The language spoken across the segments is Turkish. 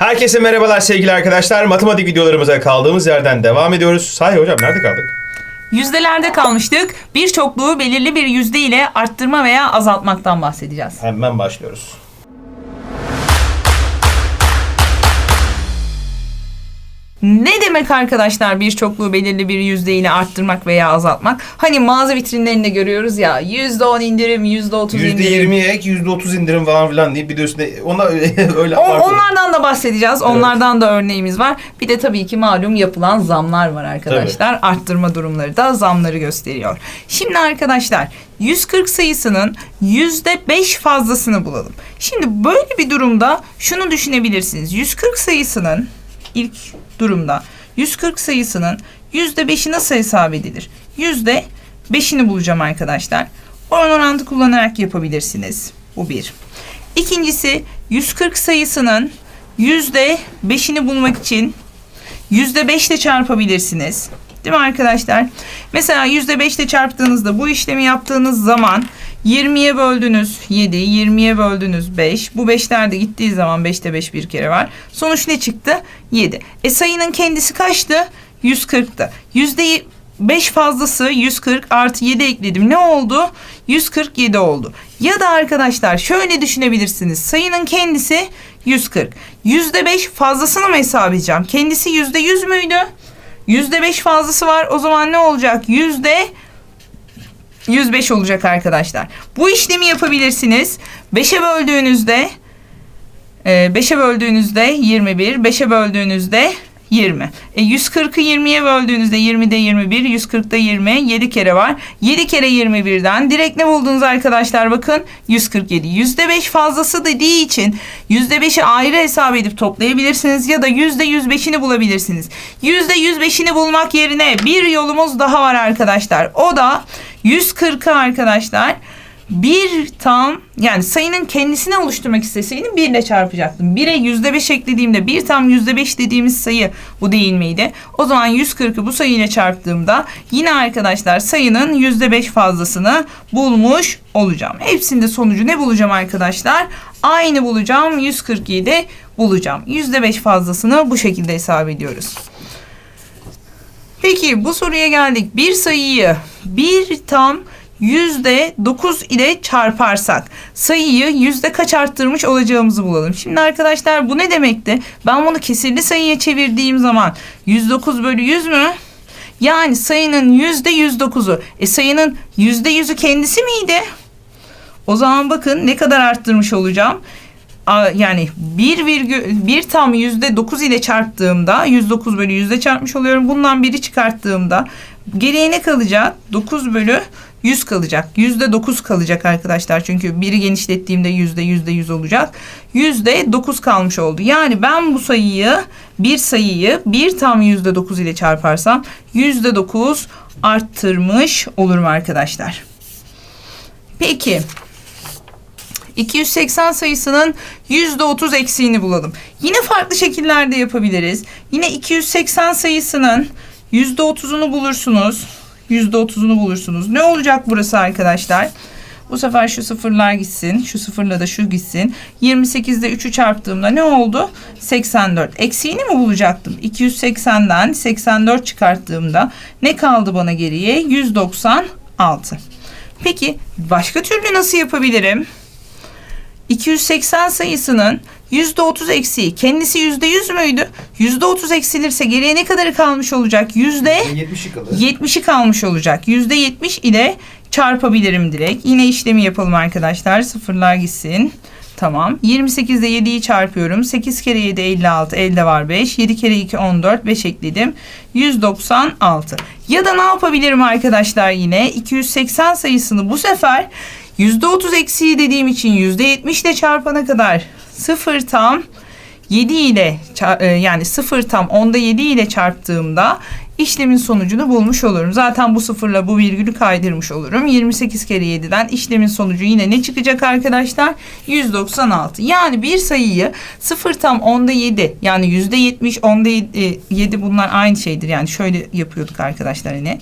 Herkese merhabalar sevgili arkadaşlar. Matematik videolarımıza kaldığımız yerden devam ediyoruz. Sahi hocam nerede kaldık? Yüzdelerde kalmıştık. Bir çokluğu belirli bir yüzde ile arttırma veya azaltmaktan bahsedeceğiz. Hemen başlıyoruz. Ne demek arkadaşlar bir çokluğu belirli bir yüzde ile arttırmak veya azaltmak? Hani mağaza vitrinlerinde görüyoruz ya yüzde on indirim, yüzde otuz indirim. %20 ek, %30 indirim falan filan deyip bir de üstüne ona öyle O- onlardan da bahsedeceğiz. Onlardan da örneğimiz var. Bir de tabii ki malum yapılan zamlar var arkadaşlar. Arttırma durumları da zamları gösteriyor. Şimdi arkadaşlar 140 sayısının yüzde beş fazlasını bulalım. Şimdi böyle bir durumda şunu düşünebilirsiniz. 140 sayısının ilk durumda 140 sayısının yüzde beşi nasıl hesap edilir? Yüzde beşini bulacağım arkadaşlar. Oran orantı kullanarak yapabilirsiniz. Bu bir. İkincisi 140 sayısının yüzde beşini bulmak için yüzde beşle çarpabilirsiniz. Değil mi arkadaşlar? Mesela yüzde beşle çarptığınızda bu işlemi yaptığınız zaman 20'ye böldünüz 7, 20'ye böldünüz 5. Bu 5'ler de gittiği zaman 5'te 5 bir kere var. Sonuç ne çıktı? 7. E sayının kendisi kaçtı? 140'tı. Yüzde 5 fazlası 140 artı 7 ekledim. Ne oldu? 147 oldu. Ya da arkadaşlar şöyle düşünebilirsiniz. Sayının kendisi 140. Yüzde 5 fazlasını mı hesap edeceğim? Kendisi yüzde 100 müydü? Yüzde 5 fazlası var. O zaman ne olacak? Yüzde 105 olacak arkadaşlar. Bu işlemi yapabilirsiniz. 5'e böldüğünüzde e, 5'e böldüğünüzde 21, 5'e böldüğünüzde 20. E, 140'ı 20'ye böldüğünüzde 20'de 21, 140'da 20, 7 kere var. 7 kere 21'den direkt ne buldunuz arkadaşlar bakın 147. %5 fazlası dediği için %5'i ayrı hesap edip toplayabilirsiniz ya da %105'ini bulabilirsiniz. %105'ini bulmak yerine bir yolumuz daha var arkadaşlar. O da 140'ı arkadaşlar bir tam yani sayının kendisini oluşturmak isteseydim 1 ile çarpacaktım. 1'e %5 eklediğimde bir tam %5 dediğimiz sayı bu değil miydi? O zaman 140'ı bu sayıyla çarptığımda yine arkadaşlar sayının %5 fazlasını bulmuş olacağım. Hepsinde sonucu ne bulacağım arkadaşlar? Aynı bulacağım 147 bulacağım. %5 fazlasını bu şekilde hesap ediyoruz. Peki bu soruya geldik. Bir sayıyı bir tam yüzde dokuz ile çarparsak sayıyı yüzde kaç arttırmış olacağımızı bulalım. Şimdi arkadaşlar bu ne demekti? Ben bunu kesirli sayıya çevirdiğim zaman 109 bölü 100 mü? Yani sayının yüzde 109'u. E sayının yüzde 100'ü kendisi miydi? O zaman bakın ne kadar arttırmış olacağım. Yani 1 virgül bir tam yüzde 9 ile çarptığımda 109 bölü yüzde çarpmış oluyorum. Bundan biri çıkarttığımda geriye ne kalacak? 9 bölü 100 kalacak. Yüzde 9 kalacak arkadaşlar. Çünkü biri genişlettiğimde yüzde yüzde 100 olacak. Yüzde 9 kalmış oldu. Yani ben bu sayıyı bir sayıyı bir tam yüzde 9 ile çarparsam yüzde 9 arttırmış olurum arkadaşlar. Peki 280 sayısının %30 eksiğini bulalım. Yine farklı şekillerde yapabiliriz. Yine 280 sayısının %30'unu bulursunuz. %30'unu bulursunuz. Ne olacak burası arkadaşlar? Bu sefer şu sıfırlar gitsin. Şu sıfırla da şu gitsin. 28'de 3'ü çarptığımda ne oldu? 84. Eksiğini mi bulacaktım? 280'den 84 çıkarttığımda ne kaldı bana geriye? 196. Peki başka türlü nasıl yapabilirim? 280 sayısının %30 eksiği kendisi %100 müydü? %30 eksilirse geriye ne kadarı kalmış olacak? Yüzde 70'i kalır. 70'i kalmış olacak. %70 ile çarpabilirim direkt. Yine işlemi yapalım arkadaşlar. Sıfırlar gitsin. Tamam. 28 ile 7'yi çarpıyorum. 8 kere 7 56. Elde var 5. 7 kere 2 14. 5 ekledim. 196. Ya da ne yapabilirim arkadaşlar yine? 280 sayısını bu sefer %30 eksiği dediğim için %70 ile çarpana kadar 0 tam 7 ile e, yani 0 tam onda 7 ile çarptığımda işlemin sonucunu bulmuş olurum. Zaten bu sıfırla bu virgülü kaydırmış olurum. 28 kere 7'den işlemin sonucu yine ne çıkacak arkadaşlar? 196. Yani bir sayıyı 0 tam onda 7 yani %70 onda 7 bunlar aynı şeydir. Yani şöyle yapıyorduk arkadaşlar hani.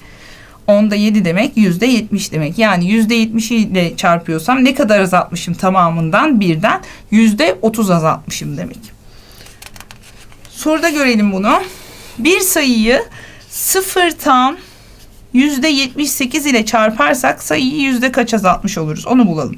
Onda 7 demek yüzde 70 demek. Yani yüzde 70 ile çarpıyorsam ne kadar azaltmışım tamamından birden yüzde 30 azaltmışım demek. Soruda görelim bunu. Bir sayıyı sıfırtan yüzde 78 ile çarparsak sayıyı yüzde kaç azaltmış oluruz onu bulalım.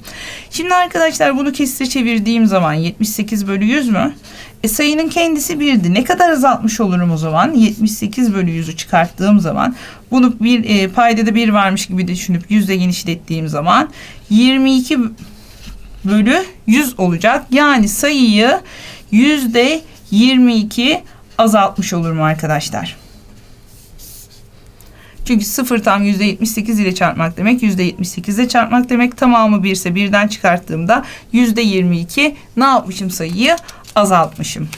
Şimdi arkadaşlar bunu kesire çevirdiğim zaman 78 bölü 100 mü? E sayının kendisi 1'di. Ne kadar azaltmış olurum o zaman? 78 bölü 100'ü çıkarttığım zaman bunu bir e, paydada 1 varmış gibi düşünüp yüzde genişlettiğim zaman 22 bölü 100 olacak. Yani sayıyı yüzde 22 azaltmış olurum arkadaşlar. Çünkü sıfır tam yüzde 78 ile çarpmak demek. Yüzde 78 ile çarpmak demek. Tamamı 1 ise birden çıkarttığımda yüzde 22 ne yapmışım sayıyı? Azaltmışım.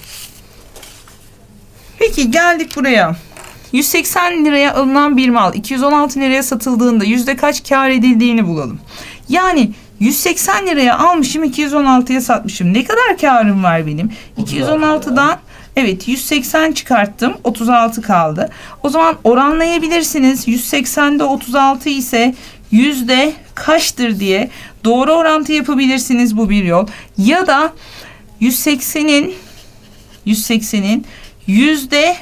Peki geldik buraya. 180 liraya alınan bir mal 216 liraya satıldığında yüzde kaç kar edildiğini bulalım. Yani 180 liraya almışım 216'ya satmışım. Ne kadar karım var benim? 216'dan evet 180 çıkarttım 36 kaldı. O zaman oranlayabilirsiniz. 180'de 36 ise yüzde kaçtır diye doğru orantı yapabilirsiniz bu bir yol. Ya da 180'in 180'in yüzde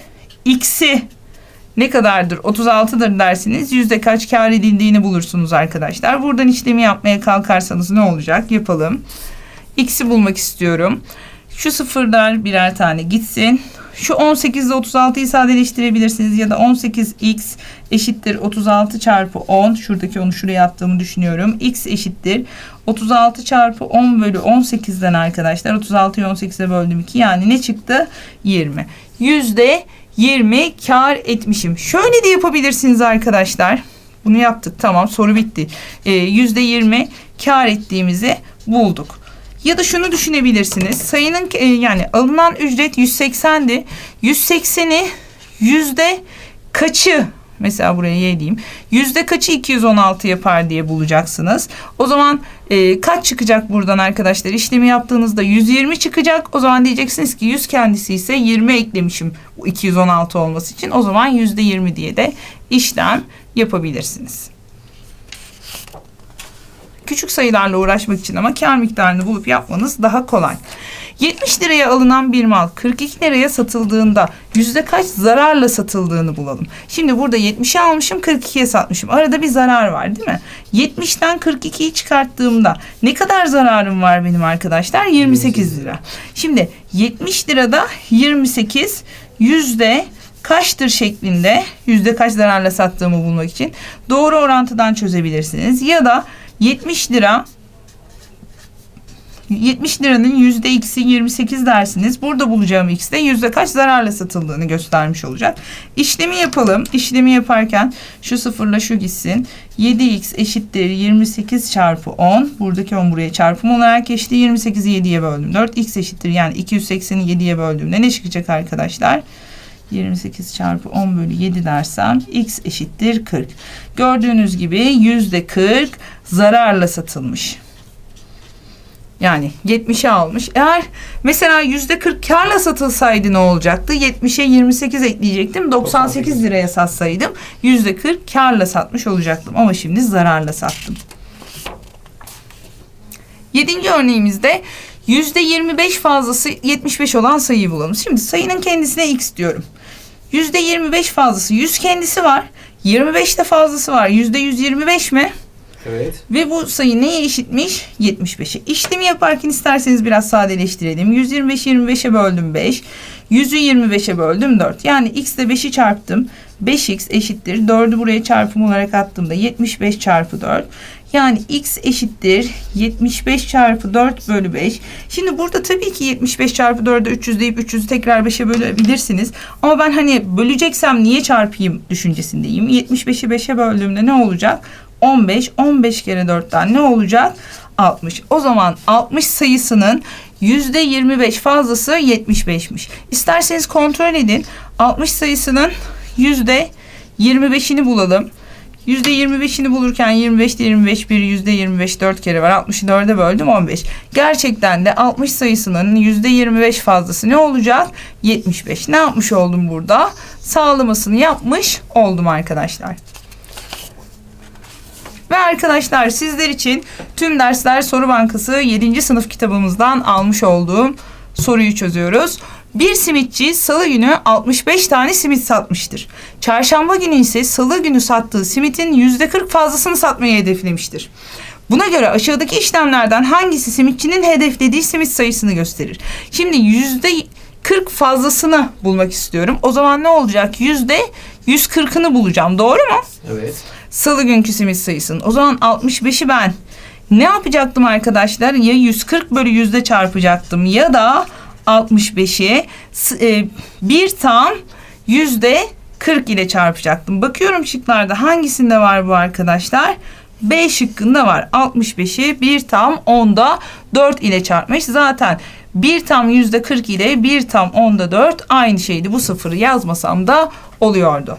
x'i ne kadardır? 36'dır dersiniz. Yüzde kaç kar edildiğini bulursunuz arkadaşlar. Buradan işlemi yapmaya kalkarsanız ne olacak? Yapalım. X'i bulmak istiyorum. Şu sıfırlar birer tane gitsin. Şu 18 ile 36'yı sadeleştirebilirsiniz ya da 18x eşittir 36 çarpı 10. Şuradaki onu şuraya attığımı düşünüyorum. x eşittir 36 çarpı 10 bölü 18'den arkadaşlar. 36'yı 18'e böldüm 2 yani ne çıktı? 20. Yüzde 20 kar etmişim. Şöyle de yapabilirsiniz arkadaşlar. Bunu yaptık tamam soru bitti. Ee, Yüzde 20 kar ettiğimizi bulduk. Ya da şunu düşünebilirsiniz. Sayının e, yani alınan ücret 180'di. 180'i yüzde kaçı mesela buraya y diyeyim. Yüzde kaçı 216 yapar diye bulacaksınız. O zaman e, kaç çıkacak buradan arkadaşlar? İşlemi yaptığınızda 120 çıkacak. O zaman diyeceksiniz ki 100 kendisi ise 20 eklemişim bu 216 olması için. O zaman yüzde 20 diye de işlem yapabilirsiniz küçük sayılarla uğraşmak için ama kar miktarını bulup yapmanız daha kolay. 70 liraya alınan bir mal 42 liraya satıldığında yüzde kaç zararla satıldığını bulalım. Şimdi burada 70'e almışım 42'ye satmışım. Arada bir zarar var değil mi? 70'ten 42'yi çıkarttığımda ne kadar zararım var benim arkadaşlar? 28 lira. Şimdi 70 lirada 28 yüzde kaçtır şeklinde yüzde kaç zararla sattığımı bulmak için doğru orantıdan çözebilirsiniz. Ya da 70 lira 70 liranın yüzde x'i 28 dersiniz. Burada bulacağım x de yüzde kaç zararla satıldığını göstermiş olacak. İşlemi yapalım. İşlemi yaparken şu sıfırla şu gitsin. 7x eşittir 28 çarpı 10. Buradaki 10 buraya çarpım olarak geçti. 28'i 7'ye böldüm. 4x eşittir yani 280'i 7'ye böldüğümde ne çıkacak arkadaşlar? 28 çarpı 10 bölü 7 dersem x eşittir 40. Gördüğünüz gibi yüzde 40 zararla satılmış. Yani 70'e almış. Eğer mesela yüzde 40 karla satılsaydı ne olacaktı? 70'e 28 ekleyecektim. 98 liraya satsaydım yüzde 40 karla satmış olacaktım. Ama şimdi zararla sattım. Yedinci örneğimizde yüzde 25 fazlası 75 olan sayıyı bulalım. Şimdi sayının kendisine x diyorum. Yüzde 25 fazlası 100 kendisi var. 25 de fazlası var. Yüzde 125 mi? Evet. Ve bu sayı neye eşitmiş? 75'e. İşlemi yaparken isterseniz biraz sadeleştirelim. 125'i 25'e böldüm 5. 100'ü 25'e böldüm 4. Yani x ile 5'i çarptım. 5x eşittir. 4'ü buraya çarpım olarak attığımda 75 çarpı 4. Yani x eşittir 75 çarpı 4 bölü 5. Şimdi burada tabii ki 75 çarpı 4'e 300 deyip 300'ü tekrar 5'e bölebilirsiniz. Ama ben hani böleceksem niye çarpayım düşüncesindeyim. 75'i 5'e böldüğümde ne olacak? 15. 15 kere 4'ten ne olacak? 60. O zaman 60 sayısının %25 fazlası 75'miş. İsterseniz kontrol edin. 60 sayısının %25'ini bulalım. %25'ini bulurken 25'te 25 bir %25 4 kere var. 60'ı 4'e böldüm 15. Gerçekten de 60 sayısının %25 fazlası ne olacak? 75. Ne yapmış oldum burada? Sağlamasını yapmış oldum arkadaşlar. Arkadaşlar sizler için tüm dersler soru bankası 7. sınıf kitabımızdan almış olduğum soruyu çözüyoruz. Bir simitçi salı günü 65 tane simit satmıştır. Çarşamba günü ise salı günü sattığı simitin %40 fazlasını satmayı hedeflemiştir. Buna göre aşağıdaki işlemlerden hangisi simitçinin hedeflediği simit sayısını gösterir? Şimdi yüzde 40 fazlasını bulmak istiyorum. O zaman ne olacak? Yüzde 140'ını bulacağım. Doğru mu? Evet. Salı günkü simit sayısının. O zaman 65'i ben ne yapacaktım arkadaşlar? Ya 140 bölü yüzde çarpacaktım ya da 65'i s- e, bir tam yüzde 40 ile çarpacaktım. Bakıyorum şıklarda hangisinde var bu arkadaşlar? B şıkkında var. 65'i bir tam onda 4 ile çarpmış. Zaten bir tam yüzde 40 ile bir tam onda 4 aynı şeydi. Bu sıfırı yazmasam da oluyordu.